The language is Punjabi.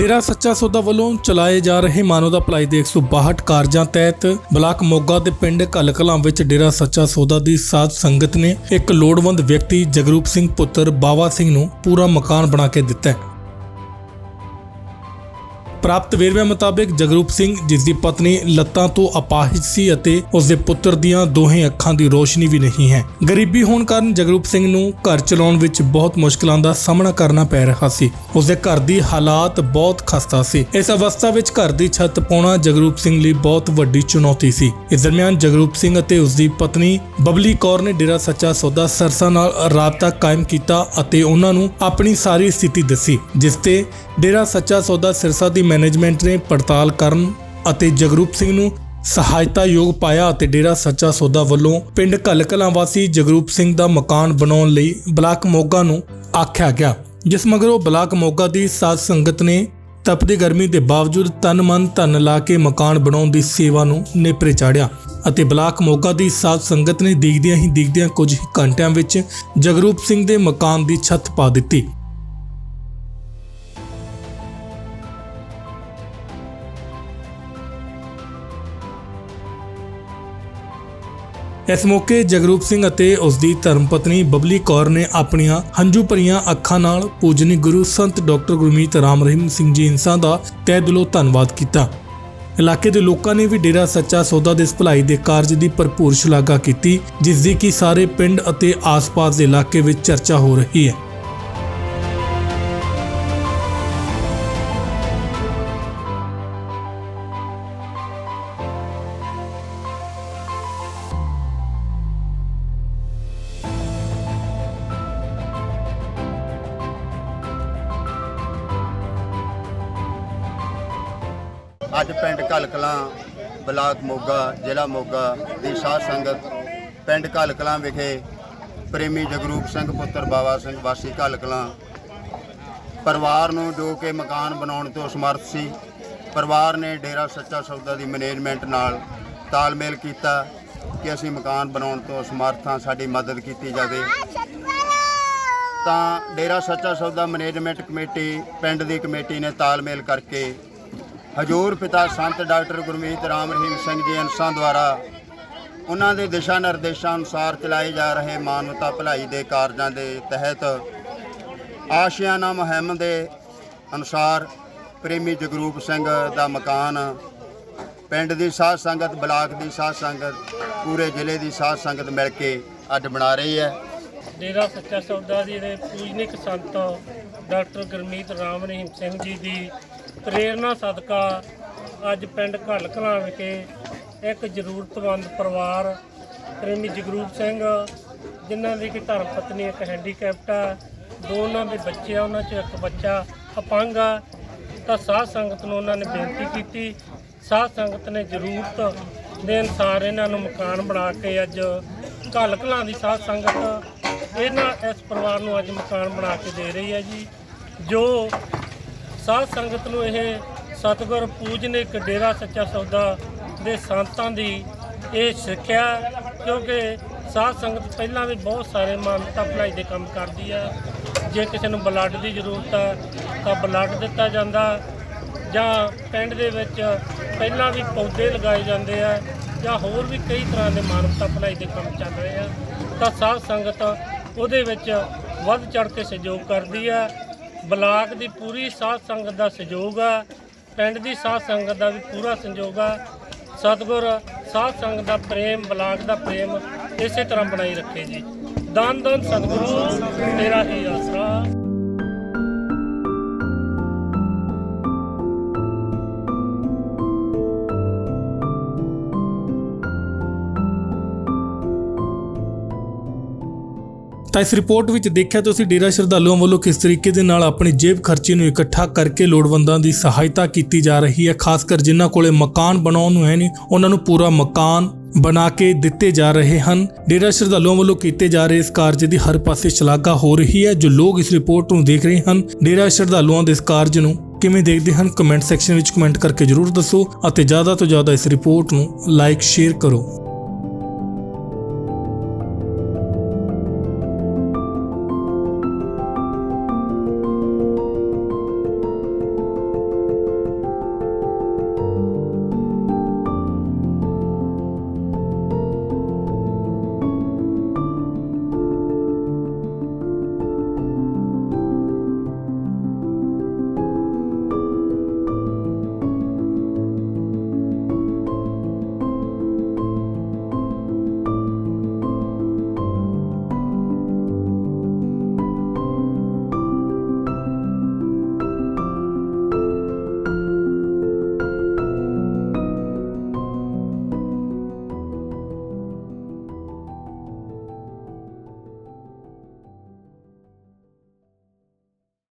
ਡੇਰਾ ਸੱਚਾ ਸੌਦਾ ਵੱਲੋਂ ਚਲਾਏ ਜਾ ਰਹੇ ਮਾਨਵਤਾ ਭਲਾਈ ਦੇ 162 ਕਾਰਜਾਂ ਤਹਿਤ ਬਲਾਕ ਮੋਗਾ ਦੇ ਪਿੰਡ ਕਲਕਲਾਂ ਵਿੱਚ ਡੇਰਾ ਸੱਚਾ ਸੌਦਾ ਦੀ ਸਾਧ ਸੰਗਤ ਨੇ ਇੱਕ ਲੋੜਵੰਦ ਵਿਅਕਤੀ ਜਗਰੂਪ ਸਿੰਘ ਪੁੱਤਰ ਬਾਵਾ ਸਿੰਘ ਨੂੰ ਪੂਰਾ ਮਕਾਨ ਬਣਾ ਕੇ ਦਿੱਤਾ ਹੈ। ਪ੍ਰਾਪਤ ਵੇਰਵਿਆਂ ਮੁਤਾਬਕ ਜਗਰੂਪ ਸਿੰਘ, ਜਿਸ ਦੀ ਪਤਨੀ ਲੱਤਾਂ ਤੋਂ ਅਪਾਹਿਜ ਸੀ ਅਤੇ ਉਸ ਦੇ ਪੁੱਤਰ ਦੀਆਂ ਦੋਹੇ ਅੱਖਾਂ ਦੀ ਰੋਸ਼ਨੀ ਵੀ ਨਹੀਂ ਹੈ। ਗਰੀਬੀ ਹੋਣ ਕਾਰਨ ਜਗਰੂਪ ਸਿੰਘ ਨੂੰ ਘਰ ਚਲਾਉਣ ਵਿੱਚ ਬਹੁਤ ਮੁਸ਼ਕਲਾਂ ਦਾ ਸਾਹਮਣਾ ਕਰਨਾ ਪੈ ਰਿਹਾ ਸੀ। ਉਸ ਦੇ ਘਰ ਦੀ ਹਾਲਾਤ ਬਹੁਤ ਖਸਤਾ ਸੀ। ਇਸ ਅਵਸਥਾ ਵਿੱਚ ਘਰ ਦੀ ਛੱਤ ਪਾਉਣਾ ਜਗਰੂਪ ਸਿੰਘ ਲਈ ਬਹੁਤ ਵੱਡੀ ਚੁਣੌਤੀ ਸੀ। ਇਸ ਦਰਮਿਆਨ ਜਗਰੂਪ ਸਿੰਘ ਅਤੇ ਉਸ ਦੀ ਪਤਨੀ ਬਬਲੀ ਕੌਰ ਨੇ ਡੇਰਾ ਸੱਚਾ ਸੌਦਾ ਸਰਸਾ ਨਾਲ ਰਾਬਤਾ ਕਾਇਮ ਕੀਤਾ ਅਤੇ ਉਹਨਾਂ ਨੂੰ ਆਪਣੀ ਸਾਰੀ ਸਥਿਤੀ ਦੱਸੀ, ਜਿਸ ਤੇ ਡੇਰਾ ਸੱਚਾ ਸੌਦਾ ਸਿਰਸਾ ਦੀ ਮੈਨੇਜਮੈਂਟ ਨੇ ਪੜਤਾਲ ਕਰਨ ਅਤੇ ਜਗਰੂਪ ਸਿੰਘ ਨੂੰ ਸਹਾਇਤਾ ਯੋਗ ਪਾਇਆ ਅਤੇ ਡੇਰਾ ਸੱਚਾ ਸੌਦਾ ਵੱਲੋਂ ਪਿੰਡ ਕਲਕਲਾਂ ਵਾਸੀ ਜਗਰੂਪ ਸਿੰਘ ਦਾ ਮਕਾਨ ਬਣਾਉਣ ਲਈ ਬਲਾਕ ਮੋਗਾ ਨੂੰ ਆਖਿਆ ਗਿਆ, ਜਿਸ ਮਗਰੋਂ ਬਲਾਕ ਮੋਗਾ ਦੀ ਸਾਧ ਸੰਗਤ ਨੇ ਤਪਦੀ ਗਰਮੀ ਦੇ ਬਾਵਜੂਦ ਤਨ ਮਨ ਧਨ ਲਾ ਕੇ ਮਕਾਨ ਬਣਾਉਣ ਦੀ ਸੇਵਾ ਨੂੰ ਨੇਪਰੇ ਚਾੜਿਆ ਅਤੇ ਬਲਾਕ ਮੋਗਾ ਦੀ ਸਾਧ ਸੰਗਤ ਨੇ ਦੀਗਦਿਆਂ ਹੀ ਦੀਗਦਿਆਂ ਕੁਝ ਘੰਟਿਆਂ ਵਿੱਚ ਜਗਰੂਪ ਸਿੰਘ ਦੇ ਮਕਾਨ ਦੀ ਛੱਤ ਪਾ ਦਿੱਤੀ। ਇਸ ਮੌਕੇ ਜਗਰੂਪ ਸਿੰਘ ਅਤੇ ਉਸ ਦੀ ਧਰਮ ਬਬਲੀ ਕੌਰ ਨੇ ਆਪਣੀਆਂ ਹੰਝੂ ਭਰੀਆਂ ਅੱਖਾਂ ਨਾਲ ਪੂਜਨੀ ਗੁਰੂ ਸੰਤ ਡਾਕਟਰ ਗੁਰਮੀਤ ਰਾਮ ਰਹੀਮ ਸਿੰਘ ਜੀ ਇਨਸਾਂ ਦਾ ਤਹਿ ਦਿਲੋਂ ਧੰਨਵਾਦ ਕੀਤਾ। ਇਲਾਕੇ ਦੇ ਲੋਕਾਂ ਨੇ ਵੀ ਡੇਰਾ ਸੱਚਾ ਸੌਦਾ ਦੇ ਇਸ ਭਲਾਈ ਦੇ ਕਾਰਜ ਦੀ ਭਰਪੂਰ ਸ਼ਲਾਘਾ ਕੀਤੀ, ਜਿਸ ਦੀ ਕਿ ਸਾਰੇ ਪਿੰਡ ਅਤੇ ਆਸ-ਪਾਸ ਦੇ ਇਲਾਕੇ ਵਿੱਚ ਚਰਚਾ ਹੋ ਰਹੀ ਹੈ। ਅੱਜ ਪਿੰਡ ਕਲਕਲਾਂ ਬਲਾਕ ਮੋਗਾ, ਜ਼ਿਲ੍ਹਾ ਮੋਗਾ ਦੀ ਸਾਧ ਸੰਗਤ ਪਿੰਡ ਕਲਕਲਾਂ ਵਿਖੇ ਪ੍ਰੇਮੀ ਜਗਰੂਪ ਸਿੰਘ ਪੁੱਤਰ ਬਾਵਾ ਸਿੰਘ ਵਾਸੀ ਕਲਕਲਾਂ ਪਰਿਵਾਰ ਨੂੰ ਜੋ ਕਿ ਮਕਾਨ ਬਣਾਉਣ ਤੋਂ ਸਮਰਥ ਸੀ, ਪਰਿਵਾਰ ਨੇ ਡੇਰਾ ਸੱਚਾ ਸੌਦਾ ਦੀ ਮੈਨੇਜਮੈਂਟ ਨਾਲ ਤਾਲਮੇਲ ਕੀਤਾ ਕਿ ਅਸੀਂ ਮਕਾਨ ਬਣਾਉਣ ਤੋਂ ਸਮਰਥ ਹਾਂ, ਸਾਡੀ ਮਦਦ ਕੀਤੀ ਜਾਵੇ। ਤਾਂ ਡੇਰਾ ਸੱਚਾ ਸੌਦਾ ਮੈਨੇਜਮੈਂਟ ਕਮੇਟੀ, ਪਿੰਡ ਦੀ ਕਮੇਟੀ ਨੇ ਤਾਲਮੇਲ ਕਰਕੇ ਹਜੂਰ ਪਿਤਾ ਸੰਤ ਡਾਕਟਰ ਗੁਰਮੀਤ ਰਾਮ ਰਹੀਮ ਸਿੰਘ ਜੀ ਅਨਸਾਂ ਦੁਆਰਾ ਉਹਨਾਂ ਦੇ ਦਿਸ਼ਾ ਨਿਰਦੇਸ਼ਾਂ ਅਨੁਸਾਰ ਚਲਾਏ ਜਾ ਰਹੇ ਮਾਨਵਤਾ ਭਲਾਈ ਦੇ ਕਾਰਜਾਂ ਦੇ ਤਹਿਤ ਆਸ਼ਿਆਨਾ ਮੁਹਿੰਮ ਦੇ ਅਨੁਸਾਰ ਪ੍ਰੇਮੀ ਜਗਰੂਪ ਸਿੰਘ ਦਾ ਮਕਾਨ, ਪਿੰਡ ਦੀ ਸਾਧ ਸੰਗਤ, ਬਲਾਕ ਦੀ ਸਾਧ ਸੰਗਤ, ਪੂਰੇ ਜ਼ਿਲ੍ਹੇ ਦੀ ਸਾਧ ਸੰਗਤ ਮਿਲ ਕੇ ਅੱਜ ਬਣਾ ਰਹੀ ਹੈ। ਡੇਰਾ ਸੱਚਾ ਸੌਦਾ ਜੀ ਦੇ ਪੂਜਨਿਕ ਸੰਤ ਡਾਕਟਰ ਗੁਰਮੀਤ ਰਾਮ ਰਹੀਮ ਸਿੰਘ ਜੀ ਦੀ ਪ੍ਰੇਰਣਾ ਸਦਕਾ ਅੱਜ ਪਿੰਡ ਘੱਲ ਕਲਾਂ ਵਿਖੇ ਇੱਕ ਜ਼ਰੂਰਤਮੰਦ ਪਰਿਵਾਰ, ਪ੍ਰੇਮੀ ਜਗਰੂਪ ਸਿੰਘ, ਜਿਨ੍ਹਾਂ ਦੀ ਕਿ ਧਰਮ ਪਤਨੀ ਇੱਕ ਹੈਂਡੀਕੈਪਟ ਆ ਦੋ ਉਹਨਾਂ ਦੇ ਬੱਚੇ ਆ, ਉਹਨਾਂ 'ਚ ਇੱਕ ਬੱਚਾ ਅਪੰਗ ਆ। ਤਾਂ ਸਾਧ ਸੰਗਤ ਨੂੰ ਉਹਨਾਂ ਨੇ ਬੇਨਤੀ ਕੀਤੀ। ਸਾਧ ਸੰਗਤ ਨੇ ਜ਼ਰੂਰਤ ਦੇ ਅਨਸਾਰ ਇਹਨਾਂ ਨੂੰ ਮਕਾਨ ਬਣਾ ਕੇ ਅੱਜ ਘੱਲ ਕਲਾਂ ਦੀ ਸਾਧ ਸੰਗਤ ਇਹਨਾਂ, ਇਸ ਪਰਿਵਾਰ ਨੂੰ ਅੱਜ ਮਕਾਨ ਬਣਾ ਕੇ ਦੇ ਰਹੀ ਹੈ ਜੀ, ਜੋ ਸਾਧ ਸੰਗਤ ਨੂੰ ਇਹ ਸਤਿਗੁਰ ਪੂਜਨਿਕ ਡੇਰਾ ਸੱਚਾ ਸੌਦਾ ਦੇ ਸੰਤਾਂ ਦੀ ਇਹ ਸਿੱਖਿਆ, ਕਿਉਂਕਿ ਸਾਧ ਸੰਗਤ ਪਹਿਲਾਂ ਵੀ ਬਹੁਤ ਸਾਰੇ ਮਾਨਤਾ ਭਲਾਈ ਦੇ ਕੰਮ ਕਰਦੀ ਆ। ਜੇ ਕਿਸੇ ਨੂੰ ਬਲੱਡ ਦੀ ਜ਼ਰੂਰਤ ਆ, ਤਾਂ ਬਲੱਡ ਦਿੱਤਾ ਜਾਂਦਾ। ਜਾਂ ਪਿੰਡ ਦੇ ਵਿੱਚ ਪਹਿਲਾਂ ਵੀ ਪੌਦੇ ਲਗਾਏ ਜਾਂਦੇ ਆ, ਜਾਂ ਹੋਰ ਵੀ ਕਈ ਤਰ੍ਹਾਂ ਦੇ ਮਾਨਵਤਾ ਭਲਾਈ ਦੇ ਕੰਮ ਚੱਲ ਰਹੇ ਆ। ਤਾਂ ਸਾਧ ਸੰਗਤ ਉਹਦੇ ਵਿੱਚ ਵੱਧ ਚੜ ਕੇ ਸਹਿਯੋਗ ਕਰਦੀ ਆ। ਬਲਾਕ ਦੀ ਪੂਰੀ ਸਾਧ ਸੰਗਤ ਦਾ ਸਹਿਯੋਗ ਆ, ਪਿੰਡ ਦੀ ਸਾਧ ਸੰਗਤ ਦਾ ਵੀ ਪੂਰਾ ਸਹਿਯੋਗ ਆ। ਸਤਿਗੁਰ, ਸਾਧ ਸੰਗਤ ਦਾ ਪ੍ਰੇਮ, ਬਲਾਕ ਦਾ ਪ੍ਰੇਮ ਇਸੇ ਤਰ੍ਹਾਂ ਬਣਾਈ ਰੱਖੇ ਜੀ। ਦਾਨ ਦਾਨ ਸਤਿਗੁਰੂ ਤੇਰਾ ਹੀ ਆਸਰਾ। ਤਾਂ ਇਸ ਰਿਪੋਰਟ ਵਿੱਚ ਦੇਖਿਆ ਤੁਸੀਂ ਡੇਰਾ ਸ਼ਰਧਾਲੂਆਂ ਵੱਲੋਂ ਕਿਸ ਤਰੀਕੇ ਦੇ ਨਾਲ ਆਪਣੀ ਜੇਬ ਖਰਚੇ ਨੂੰ ਇਕੱਠਾ ਕਰਕੇ ਲੋੜਵੰਦਾਂ ਦੀ ਸਹਾਇਤਾ ਕੀਤੀ ਜਾ ਰਹੀ ਹੈ, ਖਾਸ ਕਰ ਜਿਨ੍ਹਾਂ ਕੋਲੇ ਮਕਾਨ ਬਣਾਉਣ ਨੂੰ ਹੈ ਨਹੀਂ, ਉਹਨਾਂ ਨੂੰ ਪੂਰਾ ਮਕਾਨ ਬਣਾ ਕੇ ਦਿੱਤੇ ਜਾ ਰਹੇ ਹਨ। ਡੇਰਾ ਸ਼ਰਧਾਲੂਆਂ ਵੱਲੋਂ ਕੀਤੇ ਜਾ ਰਹੇ ਇਸ ਕਾਰਜ ਦੀ ਹਰ ਪਾਸੇ ਸ਼ਲਾਘਾ ਹੋ ਰਹੀ ਹੈ, ਜੋ ਲੋਕ ਇਸ ਰਿਪੋਰਟ ਨੂੰ ਦੇਖ ਰਹੇ ਹਨ। ਡੇਰਾ ਸ਼ਰਧਾਲੂਆਂ ਦੇ ਇਸ ਕਾਰਜ ਨੂੰ ਕਿਵੇਂ ਦੇਖਦੇ ਹਨ, ਕਮੈਂਟ ਸੈਕਸ਼ਨ ਵਿੱਚ ਕਮੈਂਟ ਕਰਕੇ ਜਰੂਰ ਦੱਸੋ ਅਤੇ ਜ਼ਿਆਦਾ ਤੋਂ ਜ਼ਿਆਦਾ ਇਸ ਰਿਪੋਰਟ ਨੂੰ ਲਾਈਕ, ਸ਼ੇਅਰ ਕਰੋ।